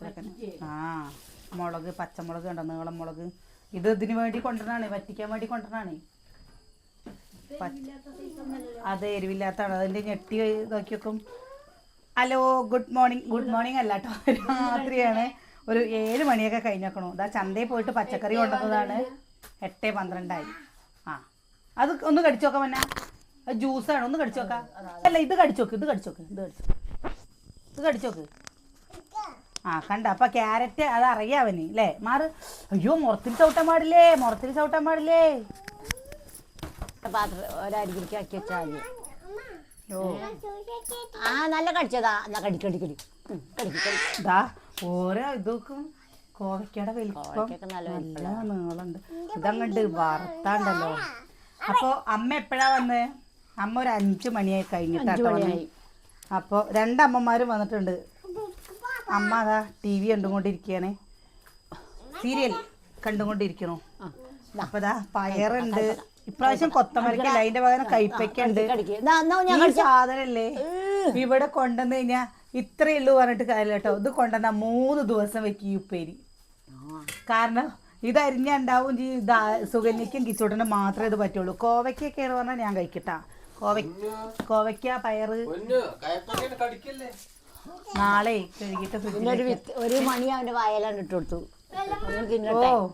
വെള്ളത്തിലൊക്കെ ആ മുളക് പച്ചമുളക് ഉണ്ടോ നീളം മുളക്. ഇത് ഇതിന് വേണ്ടി കൊണ്ടുവരണാണ് വറ്റിക്കാൻ വേണ്ടി കൊണ്ടുവരണാണ്. അത് എരിവില്ലാത്തതാണ്. അതിന്റെ ഞെട്ടി നോക്കി വെക്കും. Hello good morning. Good morning അല്ല കേട്ടോ. രാത്രിയാണ്. ഒരു ഏഴ് മണിയൊക്കെ കഴിഞ്ഞേക്കണു ഇതാ ചന്തയിൽ പോയിട്ട് പച്ചക്കറി കൊണ്ടുവന്നതാണ്. എട്ട് പന്ത്രണ്ടായി. ആ അത് ഒന്ന് കടിച്ചു നോക്കാം അത് ജ്യൂസാണ്. ഒന്ന് കടിച്ചു നോക്കാം. അല്ല ഇത് കടിച്ചു നോക്ക് ഇത് കടിച്ചു നോക്ക് ഇത് കടിച്ചു ഇത് കടിച്ചു നോക്ക്. ആ കണ്ട? അപ്പൊ ക്യാരറ്റ് അത് അറിയാവന് അല്ലേ മാറ്. അയ്യോ മുറത്തിൽ ചവിട്ടാൻ പാടില്ലേ? മുറത്തിൽ ചവിട്ടാൻ പാടില്ലേ? പാത്രം ഒരരികിലേക്ക് ആക്കി വെച്ചാൽ ഓ. ആ നല്ല കടിച്ചതാ. എന്നാ കടി കടി കടി ഇതാ ഓരോ ഇതൊക്കെ. കോവയ്ക്കയുടെ വലിപ്പം. നല്ല നീളമുണ്ട്. ഇതങ്ങണ്ട് വറുത്താണ്ടല്ലോ. അപ്പൊ അമ്മ എപ്പോഴാ വന്ന്? അമ്മ ഒരു അഞ്ചു മണിയായി കഴിഞ്ഞിട്ടാണ് അപ്പോൾ അപ്പൊ രണ്ടമ്മമാരും വന്നിട്ടുണ്ട്. അമ്മ അതാ ടി വി കണ്ടുകൊണ്ടിരിക്കുകയാണ് സീരിയൽ കണ്ടുകൊണ്ടിരിക്കണോ. അപ്പൊ ഇതാ പയറുണ്ട്. ഇപ്രാവശ്യം കൊത്തമരക്കല്ല അതിന്റെ പകരം കൈപ്പയ്ക്കുണ്ട് ഈ സാധനല്ലേ ഇവിടെ കൊണ്ടുവന്ന് കഴിഞ്ഞാ ഇത്രയേ ഉള്ളൂ പറഞ്ഞിട്ട് കാര്യമില്ല കേട്ടോ. ഇത് കൊണ്ടുവന്ന മൂന്ന് ദിവസം വെക്കി ഈ ഉപ്പേരി. കാരണം ഇത് അരിഞ്ഞുണ്ടാവും ഈ ഇത് സുഗന്യക്കും കിച്ചോട്ടിനും മാത്രമേ ഇത് പറ്റുള്ളൂ. കോവയ്ക്കൊക്കെയാണ് പറഞ്ഞാൽ ഞാൻ കഴിക്കട്ടാ. കോവ കോവയ്ക്ക പയറ്. നാളെ കഴുകിയിട്ട് പിന്നെ ഫ്രിഡ്ജിൽ ഒരു വിത്ത് ഒരു മണി അവന്റെ വായലാണ്ട് ഇട്ട് കൊടുത്തു. ഒന്ന് ഓ.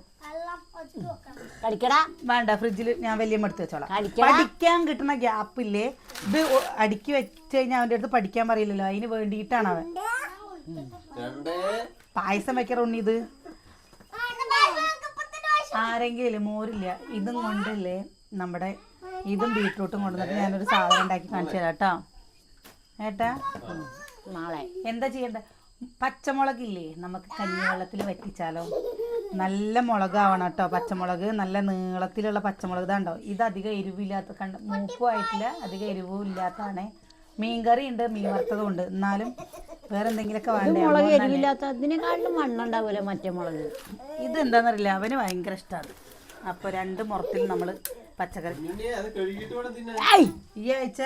കടിക്കടാ. വേണ്ട ഫ്രിഡ്ജിൽ ഞാൻ വലിയ എടുത്ത് വെച്ചോളാം. കടിക്കടാ. പഠിക്കാൻ കിട്ടുന്ന ഗ്യാപ്പ് ഇല്ലേ? ഇത് ഒ- അടുക്കി വെച്ച് കഴിഞ്ഞാൽ അവന്റെ അടുത്ത് പഠിക്കാൻ പറയില്ലല്ലോ. അതിന് വേണ്ടിയിട്ടാണ് അവൻ. രണ്ടേ. പായസം വെക്കറ ഉണ്ണി ഇത്. ആരെങ്കിലും മോരില്ല ഇതും കൊണ്ടല്ലേ നമ്മുടെ ഇതും ബീട്രൂട്ടും കൊണ്ടുവന്നിട്ട് ഞാനൊരു സാധനം ഉണ്ടാക്കി കാണിച്ചു തരാം കേട്ടോ. ഏട്ടാ. നാളെ. എന്താ ചെയ്യേണ്ടത് പച്ചമുളകില്ലേ? നമുക്ക് കഞ്ഞിവെള്ളത്തിൽ വറ്റിച്ചാലോ? നല്ല മുളകാവണം കേട്ടോ പച്ചമുളക്. നല്ല നീളത്തിലുള്ള പച്ചമുളക് ഇതാണ്ടോ ഇത് അധികം എരിവില്ലാത്ത കണ്ട മൂപ്പും ആയിട്ടില്ല അധികം എരിവും ഇല്ലാത്തതാണ്. മീൻകറി ഉണ്ട് മീൻ വറുത്തതും ഉണ്ട്. എന്നാലും വേറെ എന്തെങ്കിലുമൊക്കെ വേണ്ടേ മുളക് അമ്മ എരിവില്ലാത്ത അതിനെക്കാളും മണ്ണുണ്ടാവൂല മറ്റേ മുളക് ഇത് എന്താണെന്നറിയില്ല അവന് ഭയങ്കര ഇഷ്ടമാണ് അപ്പോൾ രണ്ട് മുറത്തിൽ നമ്മൾ പച്ചക്കറി. ഈ ആഴ്ച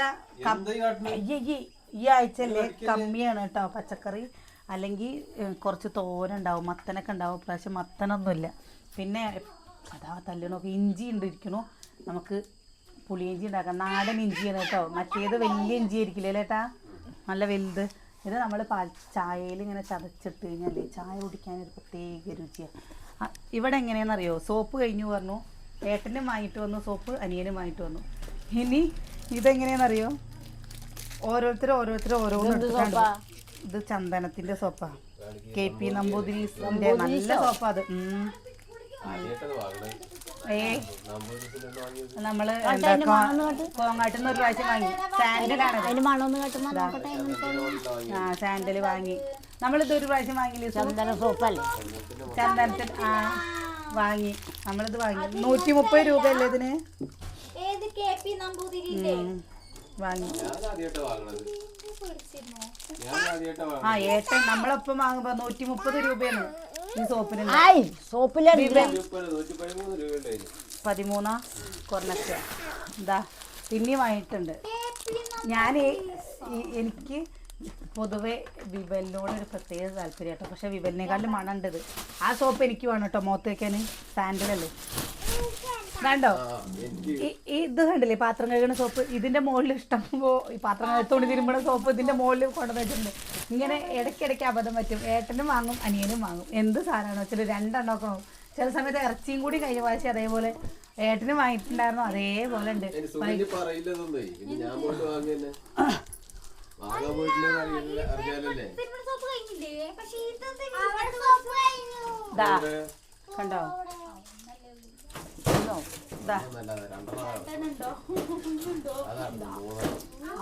ഈ കാട്ടുന്നെ? ഈ- ഈ- ഈ ആഴ്ച അല്ലേ കമ്മിയാണ് കേട്ടോ പച്ചക്കറി. അല്ലെങ്കിൽ കുറച്ച് തോനുണ്ടാവും മത്തനൊക്കെ ഉണ്ടാവും. പ്രാവശ്യം മത്തനൊന്നുമില്ല. പിന്നെ അതാ തല്ലണൊക്കെ ഇഞ്ചി ഉണ്ട് ഇരിക്കണു. നമുക്ക് പുളിയിഞ്ചി ഉണ്ടാക്കാം. നാടൻ ഇഞ്ചിയാണ് കേട്ടോ. മറ്റേത് വലിയ ഇഞ്ചി ആയിരിക്കില്ലേ ചേട്ടാ നല്ല വലുത്. ഇത് നമ്മൾ പാൽ ചായയിൽ ഇങ്ങനെ ചതച്ചിട്ട് കഴിഞ്ഞാൽ ചായ കുടിക്കാൻ ഒരു പ്രത്യേക രുചിയാണ് ഇവിടെ എങ്ങനെയാണെന്നറിയോ സോപ്പ് കഴിഞ്ഞു പറഞ്ഞു. ഏട്ടനും വാങ്ങിയിട്ട് വന്നു. സോപ്പ് അനിയനും വാങ്ങിയിട്ട് വന്നു. ഇനി ഇതെങ്ങനെയാണെന്നറിയോ ഓരോരുത്തരും ഓരോരുത്തർ ഓരോന്ന്? ഇത് ചന്ദനത്തിന്റെ സോപ്പ. കെ പി നമ്പൂതിരിന്റെ നല്ല സോപ്പ അത്. ഏ. നമ്മൾ കോങ്ങാട്ടിന്ന് എന്താ. കോങ്ങാട്ടിൽ നിന്ന് ഒരു പ്രാവശ്യം വാങ്ങി. സാൻഡലാണ് ആ സാൻഡൽ വാങ്ങി. നമ്മളിത് ഒരു പ്രാവശ്യം വാങ്ങിയില്ലേ ചന്ദന സോപ്പല്ലേ? ചന്ദനത്തിൽ ആ വാങ്ങി. നമ്മളിത് വാങ്ങി. നൂറ്റി മുപ്പത് രൂപ അല്ലേ ഇതിന്? ഏത് കെ പി നമ്പൂതിരിന്റെ? ഉം. വാങ്ങി. ആ ഏട്ടൻ നമ്മളൊപ്പം വാങ്ങുമ്പോ നൂറ്റി മുപ്പത് രൂപയാണ് ഈ സോപ്പിന്. ആയ് സോപ്പിലെ പതിമൂന്ന് കുറഞ്ഞൊക്കെ. എന്താ പിന്നെ വാങ്ങിയിട്ടുണ്ട്. ഞാൻ എനിക്ക് പൊതുവെ വിവലിനോട് ഒരു പ്രത്യേക താല്പര്യം കേട്ടോ പക്ഷെ വിവലിനേക്കാളും മണമുണ്ട് ഇത്. ആ സോപ്പ് എനിക്ക് വേണം കേട്ടോ മുഖത്ത് വയ്ക്കാൻ സാൻഡലല്ലേ? ഈ ഇത് കണ്ടില്ലേ? പാത്രം കഴുകുന്ന സോപ്പ്. ഇതിന്റെ മുകളിൽ ഇഷ്ടം പോ ഈ പാത്രം കഴുത്തോണ്ട് തിരുമ്പണ സോപ്പ് ഇതിന്റെ മുകളിൽ കൊണ്ടുവന്ന് വെച്ചിട്ടുണ്ട്. ഇങ്ങനെ ഇടയ്ക്കിടയ്ക്ക് അബദ്ധം പറ്റും. ഏട്ടനും വാങ്ങും അനിയനും വാങ്ങും. എന്ത് സാധനമാണ് വെച്ചാൽ രണ്ടെണ്ണമൊക്കെ ഒക്കെ ചില സമയത്ത് ഇറച്ചിയും കൂടി കഴിഞ്ഞ പ്രാവശ്യം അതേപോലെ ഏട്ടനും വാങ്ങിയിട്ടുണ്ടായിരുന്നു. അതേപോലെ ഉണ്ട്. എന്റെ ഇത് മൂന്നെണ്ണം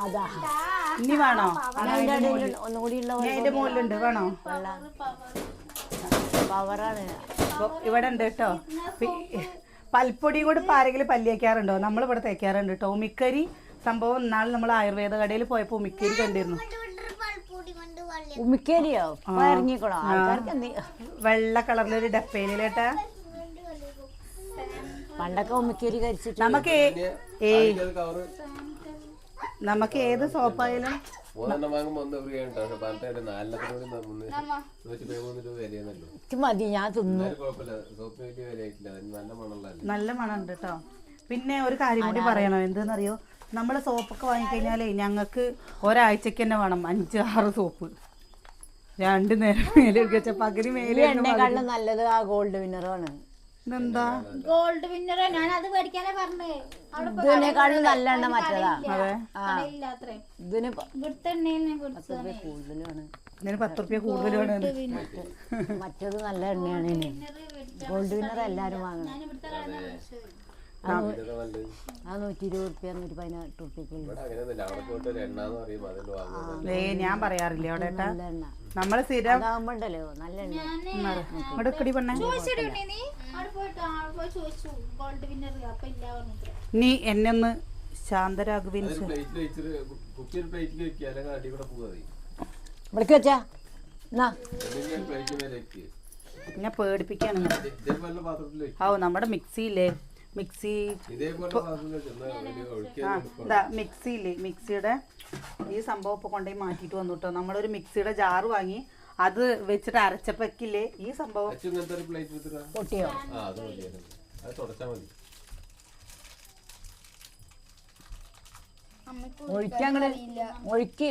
അതാ. ഇനി വേണോ? അതിന്റെ മുകളിലുണ്ട് വേണോ. പവറാണ്. ഇവിടെ ഉണ്ട് കേട്ടോ. പൽപ്പൊടിയും കൂടി ഇപ്പൊ ആരെങ്കിലും പല്ല് നമ്മളിവിടെ തേക്കാറുണ്ട് കേട്ടോ. ഉമിക്കരി സംഭവം ഇന്നാൾ നമ്മൾ ആയുർവേദ കടയിൽ പോയപ്പോൾ ഉമിക്കരി കണ്ടിരുന്നു. ഉമിക്കരിയോ? ഇറങ്ങിക്കോളാം വെള്ള കളറിലൊരു ഡപ്പയിലേട്ടാ പണ്ടൊക്കെ ഉമ്മക്കേരി കരിച്ചിട്ട് നമുക്ക് ഏ- നമുക്ക് ഏത് സോപ്പായാലും മതി ഞാൻ തിന്നു. നല്ല മണുണ്ട് മണമുണ്ട് കേട്ടോ പിന്നെ ഒരു കാര്യം കൂടി പറയണോ? എന്തെന്നറിയോ? നമ്മൾ സോപ്പൊക്കെ വാങ്ങിക്കഴിഞ്ഞാലേ ഞങ്ങൾക്ക് ഒരാഴ്ചക്ക് തന്നെ വേണം. അഞ്ച് ആറ് സോപ്പ്. രണ്ട് നേരം മേലെ വെച്ച പകുതി മേലെ നല്ലത് ആ ഗോൾഡ് വിന്നറാണ് ഇതെന്താ? ഗോൾഡ് വിന്നറോ ഞാൻ അത് മേടിക്കാനേ പറഞ്ഞേ. പോയി നല്ല എണ്ണ മറ്റേതാ. അതെ. ഇതിന് കൂടുതലാണ്. ഇതിന് പത്ത് റുപ്യ കൂടുതൽ വേണം മറ്റേത് നല്ല എണ്ണയാണ് ഗോൾഡ് വിന്നർ എല്ലാരും വാങ്ങണം. ആ നൂറ്റി ഇരുപത് റുപ്യ നൂറ്റി പതിനെട്ട് ഞാൻ പറയാറില്ല. അവിടെ നമ്മൾ നമ്മൾ സ്ഥിരം നല്ല നീ? എന്നെ ഒന്ന് ശാന്തരാഘവിൻ ഇവിടേക്ക് വെച്ചാ. എന്നാ? പേടിപ്പിക്കാണ് നമ്മുടെ മിക്സിയില്ലേ? മിക്സി മിക്സിയിൽ ഒഴിക്കാൻ മിക്സിയുടെ ഈ സംഭവം ഇപ്പോൾ കൊണ്ടുപോയി മാറ്റിയിട്ട് വന്നു കേട്ടോ നമ്മളൊരു മിക്സിയുടെ ജാറ് വാങ്ങി അത് വെച്ചിട്ട് അരച്ചപ്പക്കില്ലേ ഈ സംഭവം പൊട്ടിയോ? ഒഴിക്കാങ്ങട് ഒഴിക്ക്.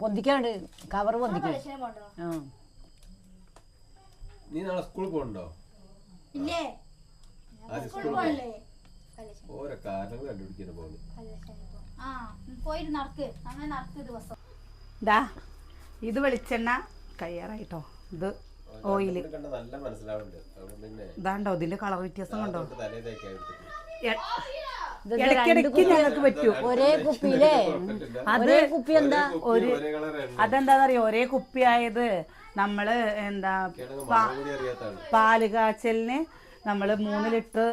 പൊന്തിക്കാണ്ട് കവർ പൊന്തിക്ക്. പോണ്ടോ ആ. നീ നാളെ സ്കൂളിൽ പോകണ്ടോ? ഇല്ലേ? ഓരോ കാരണങ്ങൾ കണ്ടുപിടിക്കാൻ പോകുന്നു ആ പോയിട്ട് നടക്ക്. അങ്ങനെ നടക്ക് ദിവസം. ദാ ഇത് വെളിച്ചെണ്ണ കയ്യാറായിട്ടോ. ഇത് ഓയിൽ. കണ്ട നല്ല മനസ്സിലാവുന്നുണ്ട്. അതുകൊണ്ട് പിന്നെ ഇതാണ്ടോ ഇതിന്റെ കളർ വ്യത്യാസം കണ്ടോ? അതെന്താ പറയാ ഇടയ്ക്കിടയ്ക്ക് ഞങ്ങൾക്ക് പറ്റൂ. ഒരേ കുപ്പിയിലേ. കുപ്പി എന്താ? ഒരു ഒരേ അതെന്താന്നറിയോ? ഒരേ കുപ്പിയായത് നമ്മൾ എന്താ പാൽ കാച്ചലിന് നമ്മൾ മൂന്ന് ലിറ്റർ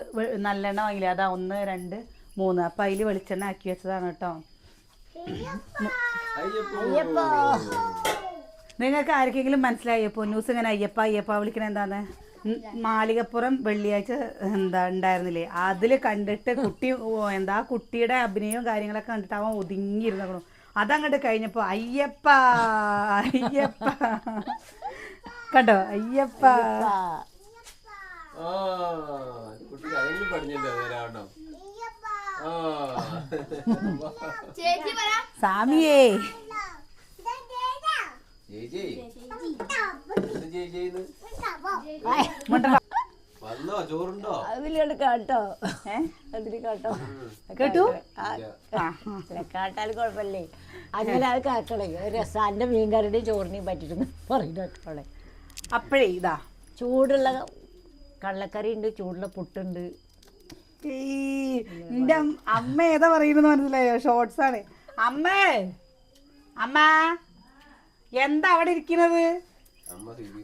നല്ലെണ്ണ വാങ്ങില്ല? അതാ ഒന്ന് രണ്ട് മൂന്ന്. അപ്പം അതിൽ വെളിച്ചെണ്ണ ആക്കി വെച്ചതാണ് കേട്ടോ. നിങ്ങൾക്ക് ആർക്കെങ്കിലും മനസ്സിലായോ? ന്യൂസ് ഇങ്ങനെ അയ്യപ്പ അയ്യപ്പ വിളിക്കണ എന്താന്ന് ഉം, മാളികപ്പുറം വെള്ളിയാഴ്ച എന്താ ഉണ്ടായിരുന്നില്ലേ? അതിൽ കണ്ടിട്ട് കുട്ടി എന്താ കുട്ടിയുടെ അഭിനയവും കാര്യങ്ങളൊക്കെ കണ്ടിട്ട് അവൻ ഒതുങ്ങിയിരുന്നു അതങ്ങോട്ട് കഴിഞ്ഞപ്പോൾ അയ്യപ്പ അയ്യപ്പ. കണ്ടോ? അയ്യപ്പ. ആ, കുട്ടി അതെങ്കിലും സാമിയേ. വന്നോ? ചോറുണ്ടോ? അതിലോട്ട് കാട്ടോ. ഏ? അതിൽ കാട്ടോ. കേട്ടു? കാട്ടാൽ കുഴപ്പമില്ലേ? അങ്ങനെ അത് കാക്കണേ രസാന്റെ മീൻകറിയുടെയും ചോറിനെയും പറ്റിയിരുന്നു പറയുന്നോളെ അപ്പോഴേ ഇതാ. ചൂടുള്ള കള്ളക്കറി ഉണ്ട് ചൂടുള്ള പുട്ടുണ്ട്. ഈ അമ്മ ഏതാ പറയുന്നത് മനസ്സിലായോ? ഷോർട്സ് ആണ്. അമ്മേ അമ്മ എന്താ അവിടെ ഇരിക്കുന്നത്?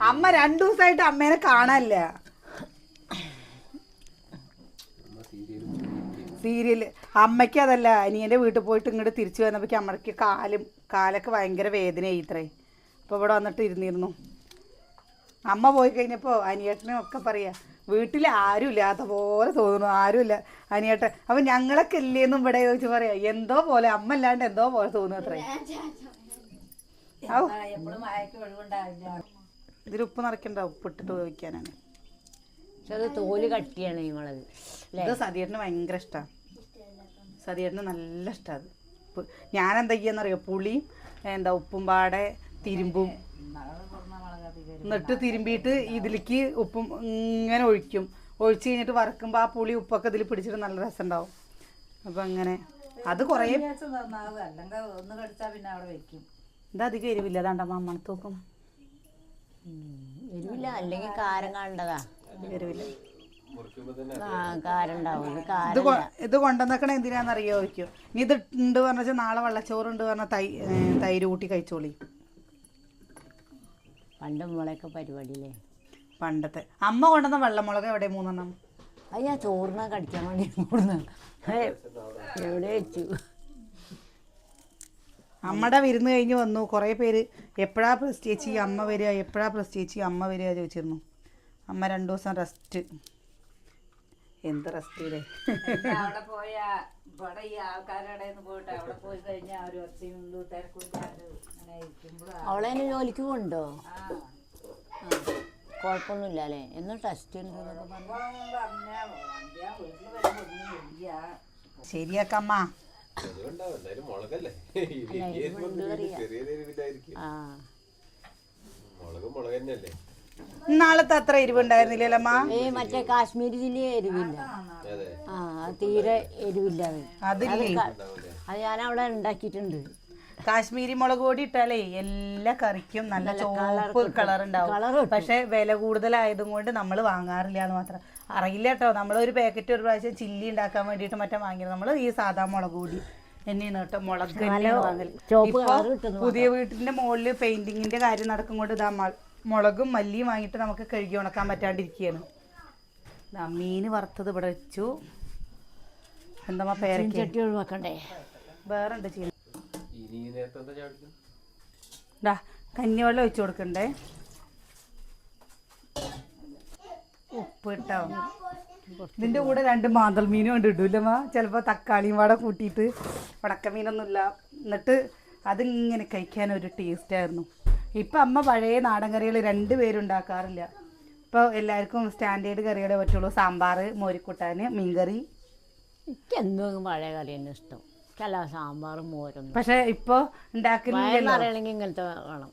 അമ്മ രണ്ടു ദിവസമായിട്ട് അമ്മേനെ കാണാനില്ല. സീരിയൽ. അമ്മയ്ക്ക് അതല്ല അനിയന്റെ വീട്ടിൽ പോയിട്ട് ഇങ്ങോട്ട് തിരിച്ചു വന്നപ്പോൾ അമ്മയ്ക്ക് കാലും കാലൊക്കെ ഭയങ്കര വേദനയായി ഇത്രേ അപ്പോൾ ഇവിടെ വന്നിട്ട് ഇരുന്നിരുന്നു. അമ്മ പോയി കഴിഞ്ഞപ്പോൾ അനിയേട്ടനും ഒക്കെ പറയാ വീട്ടിൽ ആരും ഇല്ലാത്ത പോലെ തോന്നുന്നു ആരുമില്ല അനിയേട്ടൻ അപ്പം ഞങ്ങളൊക്കെ ഇല്ലേന്നും ഇവിടെ ചോദിച്ച് പറയാ എന്തോ പോലെ അമ്മ ഇല്ലാണ്ട് എന്തോ പോലെ തോന്നുന്നു അത്രേ. ഇതിൽ ഉപ്പ് നിറയ്ക്കണ്ട ഉപ്പിട്ടിട്ട് ഉപയോഗിക്കാനാണ് പക്ഷെ അത് തോൽ കട്ടിയാണ് ഈ മുളക് ഇത് സതിയേട്ടന് ഭയങ്കര ഇഷ്ടമാണ് സതിയേട്ടന് നല്ല ഇഷ്ടമാണ് ഞാനെന്താ ഞാൻ എന്താ ചെയ്യാന്നറിയോ? പുളിയും എന്താ ഉപ്പും പാടെ തിരുമ്പും. എന്നിട്ട് തിരുമ്പിയിട്ട് ഇതിലേക്ക് ഉപ്പും ഇങ്ങനെ ഒഴിക്കും. ഒഴിച്ച് കഴിഞ്ഞിട്ട് വറക്കുമ്പോൾ ആ പുളി ഉപ്പൊക്കെ ഇതിൽ പിടിച്ചിട്ട് നല്ല രസം ഉണ്ടാവും അപ്പം അങ്ങനെ. അത് കുറേ ഇത് അധികം എരിവില്ല അതാണ്ട മമ്മണത്തോക്കും എരിവില്ല അല്ലെങ്കിൽ കാരം കാണേണ്ടതാ എരിവില്ല. ഇത് കൊണ്ടുവന്നേക്കണ എന്തിനാണെന്നറിയോ ചോദിക്കും. നീ ഇത് ഉണ്ട് പറഞ്ഞാൽ നാളെ വെള്ളച്ചോറ് ഉണ്ട് പറഞ്ഞാൽ തൈ തൈര് കൂട്ടി കഴിച്ചോളി. പണ്ട് മുളയൊക്കെ പരിപാടിയില്ലേ? പണ്ടത്തെ. അമ്മ കൊണ്ടുവന്ന വെള്ളമുളക് എവിടെ? മൂന്നെണ്ണം. അത് ഞാൻ ചോറിനാ കടിക്കാൻ വേണ്ടി കൊടുന്ന് എവിടെ വെച്ചു? അമ്മടെ വിരുന്ന് കഴിഞ്ഞ് വന്നു. കുറേ പേര് എപ്പോഴാ പ്രസ് ചേച്ചി അമ്മ വരിക? എപ്പോഴാ പ്രസ് ചേച്ചി അമ്മ വരിക ചോദിച്ചിരുന്നു. അമ്മ രണ്ടു ദിവസം റെസ്റ്റ് എന്ത് റെസ്റ്റ് ഇല്ലേ ഇവിടെ ഈ ആൾക്കാരുടെ പോയിട്ട് അവിടെ പോയി കഴിഞ്ഞാൽ അവർ ഒച്ചയും തിരക്കും അവളെ അങ്ങനെ ഇരിക്കുമ്പോഴാണ് അവളതിന് ജോലിക്ക് പോണ്ടോ? കുഴപ്പമൊന്നുമില്ല അല്ലേ എന്നും ടെസ്റ്റ് ശരിയാക്കമ്മ. മുളക് മുളക് തന്നെയല്ലേ? നാളത്തെ അത്ര എരിവുണ്ടായിരുന്നില്ലല്ലോ അമ്മ ഏ മറ്റേ കാശ്മീരി ജില്ല എരിവില്ല. ആ അത് തീരെ എരിവില്ല അത്. അതില്ലേ? അത് ഞാൻ അവിടെ ഉണ്ടാക്കിയിട്ടുണ്ട്. കാശ്മീരി മുളക് പൊടി ഇട്ടാലേ എല്ലാ കറിക്കും നല്ല ചോപ്പ് കളർ Colour ഉണ്ടാവും. കിട്ടും. പക്ഷെ വില കൂടുതലായതും കൊണ്ട് നമ്മൾ വാങ്ങാറില്ല എന്ന് മാത്രം. അറിയില്ല കേട്ടോ നമ്മൾ ഒരു പാക്കറ്റ് ഒരു പ്രാവശ്യം ചില്ലി ഉണ്ടാക്കാൻ വേണ്ടിയിട്ട് മറ്റേ വാങ്ങിയത്. നമ്മൾ ഈ സാധാ മുളക് പൊടി തന്നെയാണ് കേട്ടോ മുളക് തന്നെയാണ് വാങ്ങൽ. ചുവപ്പ് ഇപ്പൊ colour കിട്ടുന്നു പുതിയ വീട്ടിന്റെ മുകളിൽ പെയിന്റിങ്ങിന്റെ കാര്യം നടക്കും കൊണ്ട് ഇതാ മ- മുളകും മല്ലിയും വാങ്ങിയിട്ട് നമുക്ക് കഴുകി ഉണക്കാൻ പറ്റാണ്ടിരിക്കുകയാണ്. ദാ മീന് വറുത്തത് ഇവിടെ വെച്ചു. എന്താ പേരൊക്കെ? ചട്ടി ഒഴിവാക്കണ്ടേ? വേറെ ഉണ്ട് ഡാ കഞ്ഞിവെള്ളം ഒഴിച്ചു കൊടുക്കണ്ടേ? ഉപ്പ് ഇട്ടോ? ഇതിന്റെ കൂടെ രണ്ട് മാന്തൽ മീനും ഉണ്ട് ഇടൂല്ലമ്മ ചിലപ്പോൾ തക്കാളിയും വാട കൂട്ടിയിട്ട് വടക്ക മീനൊന്നുമില്ല എന്നിട്ട് അതിങ്ങനെ കഴിക്കാൻ ഒരു ടേസ്റ്റായിരുന്നു ഇപ്പം അമ്മ പഴയ നാടൻ കറികൾ രണ്ട് പേരും ഉണ്ടാക്കാറില്ല. ഇപ്പോൾ എല്ലാവർക്കും സ്റ്റാൻഡേർഡ് കറികളെ പറ്റുള്ളൂ. സാമ്പാർ മോരിക്കുട്ടാൻ മീൻകറി. എനിക്ക് എന്നും പഴയ കറി തന്നെ ഇഷ്ടം ചില സാമ്പാറും മോരും. പക്ഷെ ഇപ്പോൾ ഉണ്ടാക്കുന്നില്ലെങ്കിൽ ഇങ്ങനത്തെ വേണം.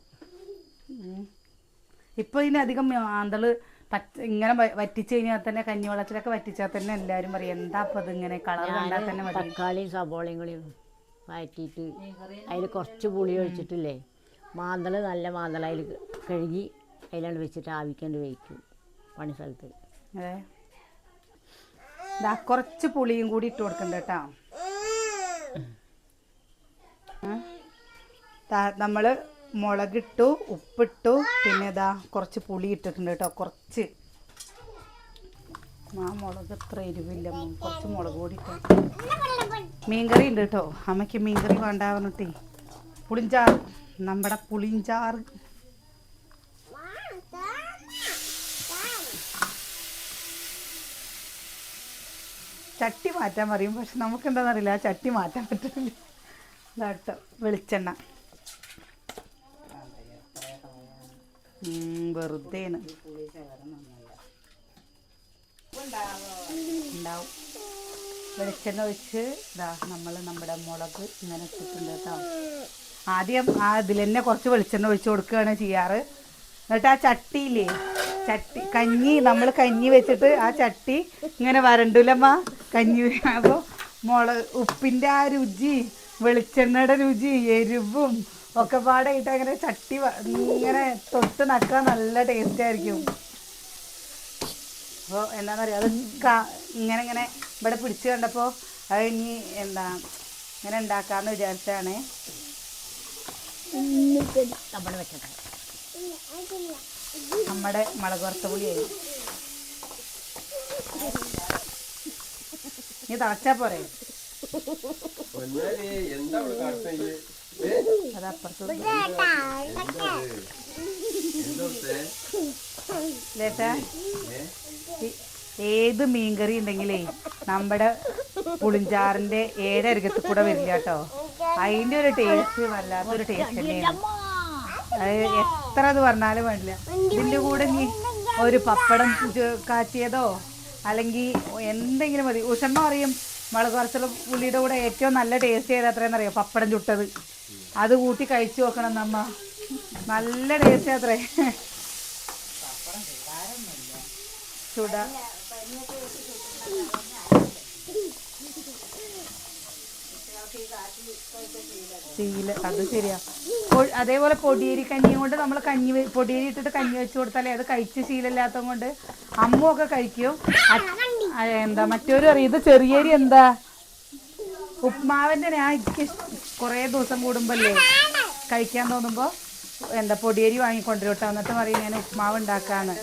ഇപ്പൊ ഇതിനധികം മാന്തൾ പച്ച ഇങ്ങനെ വറ്റിച്ചു കഴിഞ്ഞാൽ തന്നെ കഞ്ഞിവെള്ളത്തിലൊക്കെ വറ്റിച്ചാൽ തന്നെ എല്ലാവരും പറയും എന്താ അപ്പൊ ഇത് ഇങ്ങനെ കളർ കണ്ടാൽ തന്നെ മതി. തക്കാളിയും സബോളയും കൂടി വഴറ്റിയിട്ട് അതിൽ കുറച്ച് പുളി ഒഴിച്ചിട്ടില്ലേ? മാന്തൾ നല്ല മാന്തള അതിൽ കഴുകി അതിലാണ്ട് വെച്ചിട്ട് ആവിക്കേണ്ടി വയ്ക്കും പണി സ്ഥലത്ത്. ദാ കുറച്ച് പുളിയും കൂടി ഇട്ട് കൊടുക്കണ്ട കേട്ടോ. നമ്മൾ മുളകിട്ടു ഉപ്പിട്ടു പിന്നെ ഇതാ കുറച്ച് പുളി ഇട്ടിട്ടുണ്ട് കേട്ടോ കുറച്ച്. ആ മുളക് ഇത്ര എരിവില്ല കുറച്ച് മുളക് പൊടി മീൻകറി ഉണ്ട് കേട്ടോ. അമ്മയ്ക്ക് മീൻകറി വേണ്ട പറഞ്ഞിട്ടേ. പുളിഞ്ചാറ്. നമ്മുടെ പുളിഞ്ചാർ ചട്ടി മാറ്റാൻ പറയും. പക്ഷെ നമുക്ക് എന്താണെന്നറിയില്ല ആ ചട്ടി മാറ്റാൻ പറ്റില്ല ഇതാട്ടോ വെളിച്ചെണ്ണ. വെറുതെയാണ്. ഉണ്ടാവും. വെളിച്ചെണ്ണ ഒഴിച്ച് ഇതാ നമ്മൾ നമ്മുടെ മുളക് ഇങ്ങനെ ഇട്ടിട്ടുണ്ട് കേട്ടോ. ആദ്യം ആ ഇതിൽ തന്നെ കുറച്ച് വെളിച്ചെണ്ണ ഒഴിച്ച് കൊടുക്കുകയാണ് ചെയ്യാറ്. എന്നിട്ട് ആ ചട്ടിയില്ലേ ചട്ടി കഞ്ഞി നമ്മൾ കഞ്ഞി വെച്ചിട്ട് ആ ചട്ടി ഇങ്ങനെ വരണ്ടൂലമ്മ? കഞ്ഞി അപ്പോൾ മുളക് ഉപ്പിന്റെ ആ രുചി വെളിച്ചെണ്ണയുടെ രുചി എരിവും ഒക്കെ പാടായിട്ട് അങ്ങനെ ചട്ടി ഇങ്ങനെ തൊട്ട് നക്കാൻ നല്ല ടേസ്റ്റ് ആയിരിക്കും. അപ്പോൾ എന്താണെന്നറിയാം അത് കാ- ഇങ്ങനെ ഇങ്ങനെ ഇവിടെ പിടിച്ച് കണ്ടപ്പോൾ അത് ഇനി എന്താ ഇങ്ങനെ ഉണ്ടാക്കാമെന്ന് വിചാരിച്ചാണ്. നമ്മൾ വെക്കട്ടെ നമ്മുടെ മുളക് വറുത്ത പുളിയായി നീ തളച്ചാ പോരെ? അതപ്പുറത്തോട്ട് ലേട്ടാ ഈ- ഏത് മീൻകറി ഉണ്ടെങ്കിലേ നമ്മുടെ പുളിഞ്ചാറിന്റെ ഏഴരകത്ത് കൂടെ വരില്ല കേട്ടോ. അതിന്റെ ഒരു ടേസ്റ്റ് വല്ലാത്തൊരു ടേസ്റ്റ് തന്നെയാണ്. എത്ര അത് പറഞ്ഞാലും വേണ്ടില്ല. ഇതിന്റെ കൂടെ നീ ഒരു പപ്പടം കാച്ചിയതോ അല്ലെങ്കിൽ എന്തെങ്കിലും മതി. ഉഷമ്മ പറയും മുളക് കുറച്ചുള്ള പുളിയുടെ കൂടെ ഏറ്റവും നല്ല ടേസ്റ്റ് ചെയ്ത് അത്രയെന്ന് അറിയോ പപ്പടം ചുട്ടത്. അത് കൂട്ടി കഴിച്ചു നോക്കണം നമ്മ നല്ല ടേസ്റ്റ് അത്രേ ചുട. ശീല അത് ശരിയാ. അതേപോലെ പൊടിയേരി കഞ്ഞിയും കൊണ്ട് നമ്മൾ കഞ്ഞി പൊടിയേരി ഇട്ടിട്ട് കഞ്ഞി വെച്ച് കൊടുത്താലേ അത് കഴിച്ച് ശീലമില്ലാത്ത കൊണ്ട് അമ്മൊക്കെ കഴിക്കും. എന്താ മറ്റൊരു അറിയ? ഇത് ചെറിയരി എന്താ? ഉപ്മാവിന്റെ ഞാൻ എനിക്ക് കുറേ ദിവസം കൂടുമ്പല്ലേ കഴിക്കാൻ തോന്നുമ്പോൾ എന്താ പൊടിയേരി വാങ്ങിക്കൊണ്ടുവരും കേട്ടോ. എന്നിട്ട് പറയും ഞാൻ ഉപ്മാവ് ഉണ്ടാക്കാന്ന്.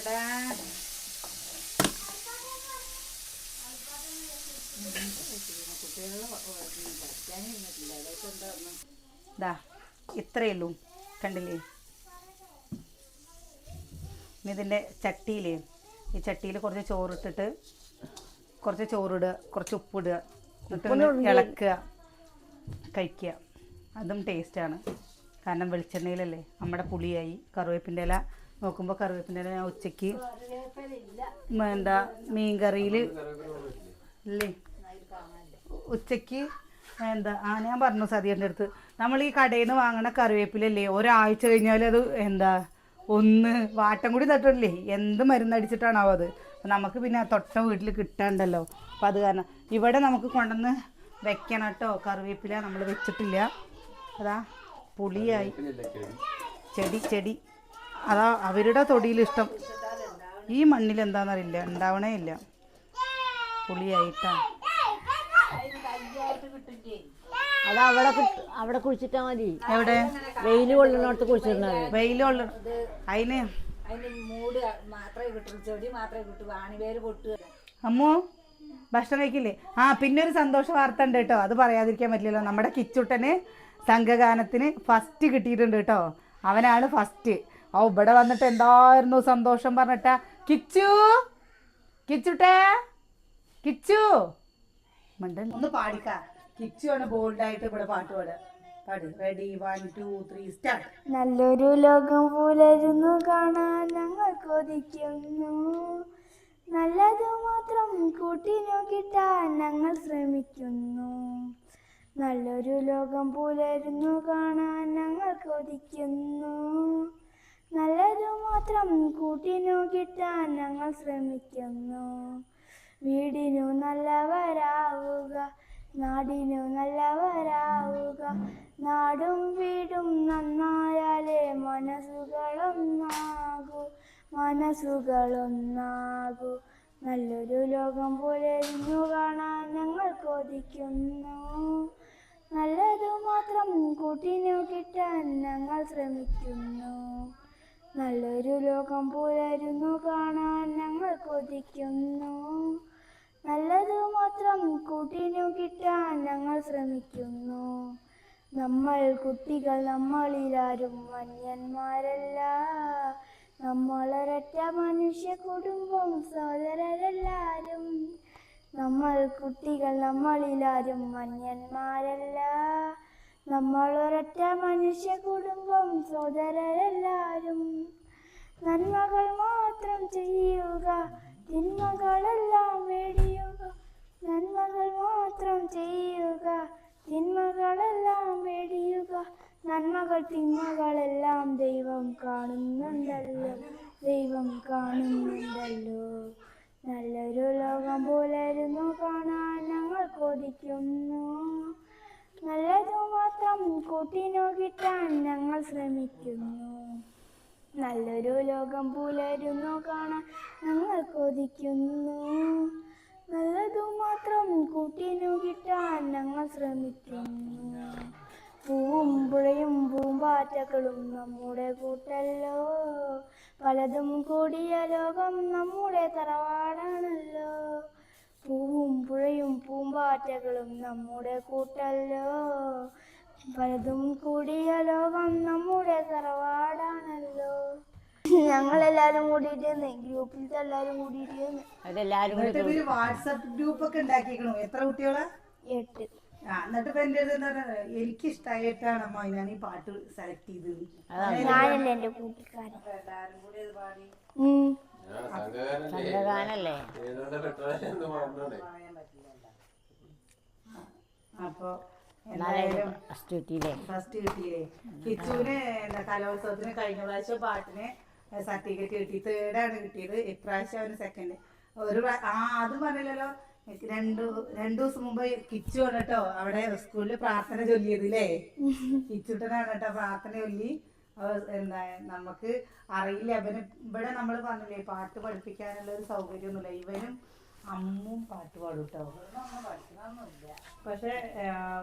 ദാ ഇത്രയേ ഉള്ളൂ. കണ്ടില്ലേ? ഇനി ഇതിന്റെ ചട്ടിയിലേ ഈ ചട്ടിയിൽ കുറച്ച് ചോറിട്ടിട്ട് കുറച്ച് ചോറിടുക കുറച്ച് ഉപ്പിടുക. എന്നിട്ട് ഇളക്കുക കഴിക്കുക. അതും ടേസ്റ്റാണ് കാരണം വെളിച്ചെണ്ണയിലല്ലേ? നമ്മുടെ പുളിയായി. കറിവേപ്പിന്റെ ഇല. നോക്കുമ്പോൾ കറിവേപ്പിന്റെ ഇല ഞാൻ ഉച്ചയ്ക്ക് എന്താ മീൻ കറിയിൽ ഇല്ലേ? ഉച്ചയ്ക്ക് എന്താ? ആ ഞാൻ പറഞ്ഞു സതിയന്റെ അടുത്ത്. നമ്മൾ ഈ കടയിൽ നിന്ന് വാങ്ങണ കറിവേപ്പിലല്ലേ ഒരാഴ്ച കഴിഞ്ഞാൽ അത് എന്താ ഒന്ന് വാട്ടം കൂടി തട്ടില്ലേ എന്ത് മരുന്നടിച്ചിട്ടാണോ അത്? നമുക്ക് പിന്നെ തൊട്ട വീട്ടിൽ കിട്ടാണ്ടല്ലോ. അപ്പം അത് കാരണം ഇവിടെ നമുക്ക് കൊണ്ടുവന്ന് വെക്കണം കേട്ടോ. കറിവേപ്പില നമ്മൾ വെച്ചിട്ടില്ല. അതാ പുളിയായി. ചെടി ചെടി. അതാ അവരുടെ തൊടിയിൽ ഇഷ്ടം. ഈ മണ്ണിൽ എന്താണെന്നറിയില്ല ഉണ്ടാവണേ ഇല്ല പുളിയായിട്ടാ. അത് അവിടെ അവിടെ കുഴിച്ചിട്ടാ മതി. എവിടെ? വെയിൽ കൊള്ളുന്നിടത്ത് കുഴിച്ചിരുന്നാൽ മതി. വെയിലുള്ള അതിന്? അതിന് മൂട് മാത്രമേ കിട്ടുള്ളൂ ചെടി മാത്രമേ കിട്ടൂ ആണിവേര് പൊട്ടുക അമ്മു ഭക്ഷണം കഴിക്കില്ലേ? ആ പിന്നെ ഒരു സന്തോഷ വാർത്ത ഉണ്ട് കേട്ടോ. അത് പറയാതിരിക്കാൻ പറ്റില്ലല്ലോ. നമ്മുടെ കിച്ചുട്ടന് സംഘഗാനത്തിന് ഫസ്റ്റ് കിട്ടിയിട്ടുണ്ട് കേട്ടോ. അവനാണ് ഫസ്റ്റ് ഓ ഇവിടെ വന്നിട്ട് എന്തായിരുന്നു സന്തോഷം പറഞ്ഞിട്ടാ? കിച്ചു? കിച്ചുട്ടേ? കിച്ചു? മിണ്ടല്ല. ഒന്ന് പാടിക്ക. കിച്ചു ആണ് ബോൾഡായിട്ട് ഇവിടെ പാട്ട് പാടുക. പാട്. Ready one two three start നല്ലൊരു ലോകം പുലരുന്നു കാണാൻ ഞങ്ങൾ കൊതിക്കുന്നു. നല്ലത് മാത്രം കൂട്ടിനു കിട്ടാൻ ഞങ്ങൾ ശ്രമിക്കുന്നു. നല്ലൊരു ലോകം പുലരുന്നു കാണാൻ ഞങ്ങൾ കൊതിക്കുന്നു. നല്ലത് മാത്രം കൂട്ടിനു കിട്ടാൻ ഞങ്ങൾ ശ്രമിക്കുന്നു. വീടിനു നല്ലവരാവുക നാടിനു നല്ലവരാവുക നാടും വീടും നന്നായാലേ മനസ്സുകളൊന്നാകൂ. മനസ്സുകളൊന്നാകൂ. നല്ലൊരു ലോകം പോലെ ഇരുന്നു കാണാൻ ഞങ്ങൾ കൊതിക്കുന്നു. നല്ലതു മാത്രം കൂട്ടിനു കിട്ടാൻ ഞങ്ങൾ ശ്രമിക്കുന്നു. നല്ലൊരു ലോകം പുലരുന്നു കാണാൻ ഞങ്ങൾ കൊതിക്കുന്നു. കിട്ടാൻ ഞങ്ങൾ ശ്രമിക്കുന്നു. നമ്മൾ കുട്ടികൾ നമ്മളിലാരും മന്യന്മാരല്ല നമ്മളൊരൊറ്റ മനുഷ്യ കുടുംബം സോദരരെല്ലാരും നമ്മൾ കുട്ടികൾ നമ്മളിലാരും മന്യന്മാരല്ല നമ്മളൊരൊറ്റ മനുഷ്യ കുടുംബം സോദരരെല്ലാരും നന്മകൾ മാത്രം ചെയ്യുക തിന്മകളെല്ലാം വെടിയുക. നന്മകൾ മാത്രം ചെയ്യുക തിന്മകളെല്ലാം വെടിയുക. നന്മകൾ തിന്മകളെല്ലാം ദൈവം കാണുന്നുണ്ടല്ലോ ദൈവം കാണുന്നുണ്ടല്ലോ. നല്ലൊരു ലോകം പോലായിരുന്നു കാണാൻ ഞങ്ങൾ കൊതിക്കുന്നു. നല്ലതു മാത്രം കൂട്ടിനോ കിട്ടാൻ ഞങ്ങൾ ശ്രമിക്കുന്നു. നല്ലൊരു ലോകം പുലരുന്നു കാണാൻ ഞങ്ങൾ കൊതിക്കുന്നു. നല്ലതു മാത്രം കൂട്ടിനു കിട്ടാൻ ഞങ്ങൾ ശ്രമിക്കുന്നു പൂവും പുഴയും പൂമ്പാറ്റകളും നമ്മുടെ കൂട്ടല്ലോ. പലതും കൂടിയ ലോകം നമ്മുടെ തറവാടാണല്ലോ. പൂവും പുഴയും പൂമ്പാറ്റകളും നമ്മുടെ കൂട്ടല്ലോ. പലതും കൂടിയ ലോകം നമ്മുടെ തറവാടാണല്ലോ. ഞങ്ങളെല്ലാരും കൂടിയിട്ട് ഗ്രൂപ്പിലത്തെ എല്ലാരും കൂടിയിട്ട് കൂടി എന്നിട്ട് ഇവർ വാട്സപ്പ് ഗ്രൂപ്പ് ഒക്കെ ഉണ്ടാക്കിക്കണു എത്ര കുട്ടികളാ? എട്ട്. ആ എന്നിട്ട് ഇപ്പൊ എന്റെ അടുത്ത് എന്താ പറയാ, എനിക്ക് ഇഷ്ടമായിട്ടാണ് അമ്മ ഞാൻ ഈ പാട്ട് സെലക്ട് ചെയ്തത്. ഞാനല്ലേ എന്റെ കൂട്ടുകാരൻ. ഉം. സംഘഗാനല്ലേ അപ്പൊ എന്നാലും ഫസ്റ്റ് കിട്ടിയില്ലേ? ഫസ്റ്റ് കിട്ടിയില്ലേ കിച്ചുവിന് എന്താ കലോത്സവത്തിന് കഴിഞ്ഞ പ്രാവശ്യം പാട്ടിന് സർട്ടിഫിക്കറ്റ് കിട്ടി തേർഡാണ് കിട്ടിയത്. ഇപ്രാവശ്യം അവന് സെക്കൻഡ് ഒരു ആ അത് പറഞ്ഞില്ലല്ലോ. രണ്ടു രണ്ടു ദിവസം മുമ്പ് കിച്ചു വന്നിട്ടോ കേട്ടോ അവിടെ സ്കൂളിൽ പ്രാർത്ഥന ചൊല്ലിയത് അല്ലേ കിച്ചുട്ടനാണ് കേട്ടോ പ്രാർത്ഥന ചൊല്ലി. എന്താ നമുക്ക് അറിയില്ല. ഇവന് ഇവിടെ നമ്മൾ പറഞ്ഞില്ലേ പാട്ട് പഠിപ്പിക്കാനുള്ള ഒരു സൗകര്യമൊന്നുമില്ല. ഇവനും അമ്മും പാട്ട് പാടും കേട്ടോ. പക്ഷെ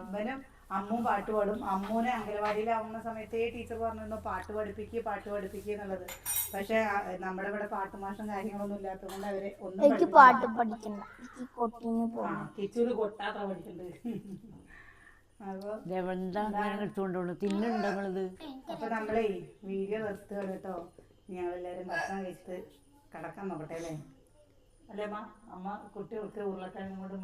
ഇവനും അമ്മും പാട്ട് പാടും. അമ്മൂനെ അംഗനവാടിയിലാവുന്ന സമയത്തേ ടീച്ചർ പറഞ്ഞിരുന്നു പാട്ട് പഠിപ്പിക്കുക പാട്ട് പഠിപ്പിക്കുക എന്നുള്ളത്. പക്ഷെ നമ്മുടെ ഇവിടെ പാട്ടുമാഷം കാര്യങ്ങളൊന്നും ഇല്ലാത്തതുകൊണ്ട് അവരെ ഒന്നും എനിക്ക് പാട്ട് പഠിക്കണ്ട. ടീച്ചർ കൊട്ടാത്ര പഠിക്കുന്നുണ്ട് അപ്പൊ നമ്മളേ വീഡിയോ നിർത്തുക കേട്ടോ ഞങ്ങളെല്ലാരും ഭക്ഷണം കഴിച്ചിട്ട് കിടക്കാൻ നോക്കട്ടെ അല്ലേ? അല്ലേ അമ്മ? അമ്മ കുട്ടികൾക്ക് ഉരുളക്കിഴങ്ങ് കൊണ്ട്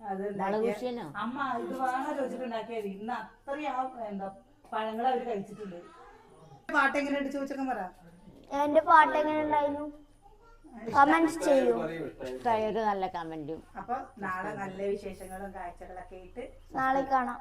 കൃഷിയെന്നോ അമ്മ ഇത് വേണോ ചോദിച്ചിട്ടുണ്ടാക്കിയത് ഇന്ന് അത്രയും എന്താ പഴങ്ങൾ അവർ കഴിച്ചിട്ടുണ്ട്. പാട്ട് എങ്ങനെയുണ്ട്? ചോദിച്ചൊക്കെ പറ. എന്റെ പാട്ട് എങ്ങനെ ഉണ്ടായിരുന്നു? കമന്റ് ചെയ്യൂ. ഒരു നല്ല കമന്റും അപ്പൊ നാളെ നല്ല വിശേഷങ്ങളും കാഴ്ചകളൊക്കെ ആയിട്ട് നാളെ കാണാം.